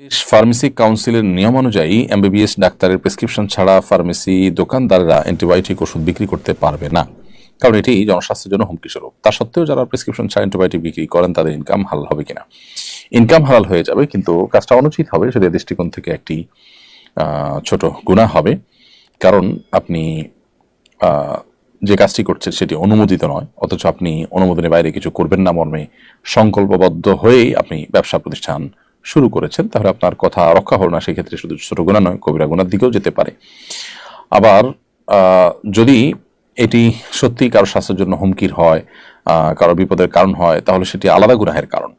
দেশ ফার্মেসি কাউন্সিলের নিয়ম অনুযায়ী এমবিবিএস ডাক্তারের প্রেসক্রিপশন ছাড়া ফার্মেসি দোকানদাররা অ্যান্টিবায়োটিক ওষুধ বিক্রি করতে পারবে না। কারণ এটি জনস্বাস্থ্যের জন্য হুমকি স্বরূপ তা সত্ত্বেও যারা প্রেসক্রিপশন ছাড়া অ্যান্টিবায়োটিক বিক্রি করেন, তাদের ইনকাম হালাল হবে কিনা? ইনকাম হালাল হয়ে যাবে, কিন্তু কাজটা অনুচিত হবে, সেটা দৃষ্টিকোণ থেকে একটি ছোট গুণা হবে। কারণ আপনি যে কাজটি করছেন সেটি অনুমোদিত নয়, অথচ আপনি অনুমোদনের বাইরে কিছু করবেন না মর্মে। সংকল্পবদ্ধ হয়েই আপনি ব্যবসা প্রতিষ্ঠান শুরু করেছেন, তাহলে আপনার কথা রক্ষা হলো না, সেক্ষেত্রে শুধু ছোট গুণা নয়, কবিরা গুণার দিকেও যেতে পারে। আবার যদি এটি সত্যি কারও স্বাস্থ্যের জন্য হুমকির হয় কারও বিপদের কারণ হয়, তাহলে সেটি আলাদা গুনাহের কারণ।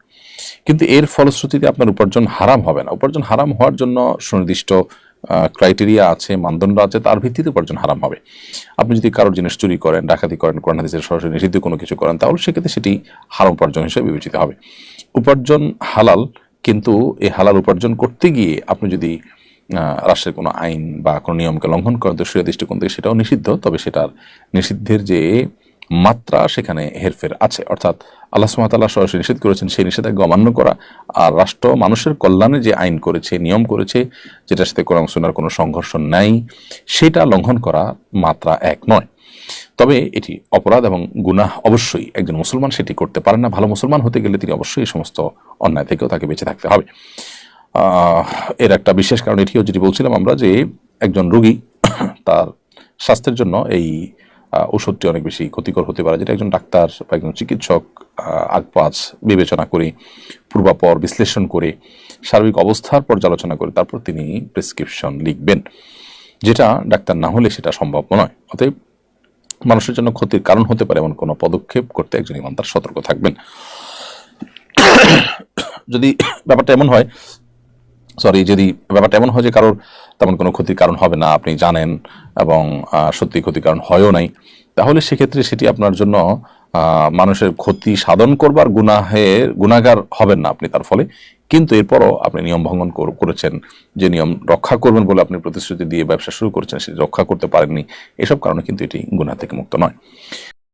কিন্তু এর ফলশ্রুতিতে আপনার উপার্জন হারাম হবে না। উপার্জন হারাম হওয়ার জন্য সুনির্দিষ্ট ক্রাইটেরিয়া আছে, মানদণ্ড আছে, তার ভিত্তিতে উপার্জন হারাম হবে। আপনি যদি কারোর জিনিস চুরি করেন, ডাকাতি করেন, কোরআন, হাদিসের সরাসরি নিষিদ্ধ কোনো কিছু করেন, তাহলে সেক্ষেত্রে সেটি হারাম উপার্জন হিসেবে বিবেচিত হবে। উপার্জন হালাল কিন্তু এই হালাল উপার্জন করতে গিয়ে আপনি যদি রাষ্ট্রের কোনো আইন বা কোনো নিয়মকে লঙ্ঘন করেন, তো সেই দৃষ্টিকোণ থেকে সেটাও নিষিদ্ধ। তবে সেটার নিষিদ্ধের যে মাত্রা সেখানে হেরফের আছে। অর্থাৎ আল্লাহ সুমাতাল্লাহ সরাসরি নিষেধ করেছেন সেই নিষেধাজ্ঞা অমান্য করা আর রাষ্ট্র মানুষের কল্যাণে যে আইন করেছে, নিয়ম করেছে, যেটার সাথে কোরআন সুন্নার কোনো সংঘর্ষ নাই, সেটা লঙ্ঘন করা মাত্রা এক নয়। তবে এটি অপরাধ এবং গুনাহ অবশ্যই একজন মুসলমান সেটি করতে পারেন না। ভালো মুসলমান হতে গেলে তিনি অবশ্যই এই সমস্ত অন্যায় থেকেও তাকে বেঁচে থাকতে হবে। এর একটা বিশেষ কারণ এটিও, যেটি বলছিলাম আমরা যে একজন রোগী তার স্বাস্থ্যের জন্য এই ওষুধটি অনেক বেশি ক্ষতিকর হতে পারে, যেটা একজন ডাক্তার বা একজন চিকিৎসক আগপাজ বিবেচনা করে, পূর্বাপর, বিশ্লেষণ করে সার্বিক অবস্থার পর্যালোচনা করে তারপর তিনি প্রেসক্রিপশন লিখবেন, যেটা ডাক্তার না হলে সেটা সম্ভব নয়। অতএব মানুষের জন্য ক্ষতির কারণ হতে পারে এমন কোনো পদক্ষেপ করতে একজন ইমানদার সতর্ক থাকবেন। যদি ব্যাপারটা এমন হয় সরি যদি ব্যাপারটা এমন হয় যে কারোর তেমন কোনো ক্ষতির কারণ হবে না, আপনি জানেন এবং সত্যি ক্ষতির কারণ হয়ও নাই, তাহলে সেক্ষেত্রে সেটি আপনার জন্য মানুষের ক্ষতি সাধন করবার গুনাহের গুণাগার হবেন না আপনি তার ফলে। কিন্তু এরপরও আপনি নিয়ম ভঙ্গন করেছেন, যে নিয়ম রক্ষা করবেন বলে আপনি প্রতিশ্রুতি দিয়ে ব্যবসা শুরু করেছেন, সেটি রক্ষা করতে পারেননি, এসব কারণে কিন্তু এটি গুনাহ থেকে মুক্ত নয়।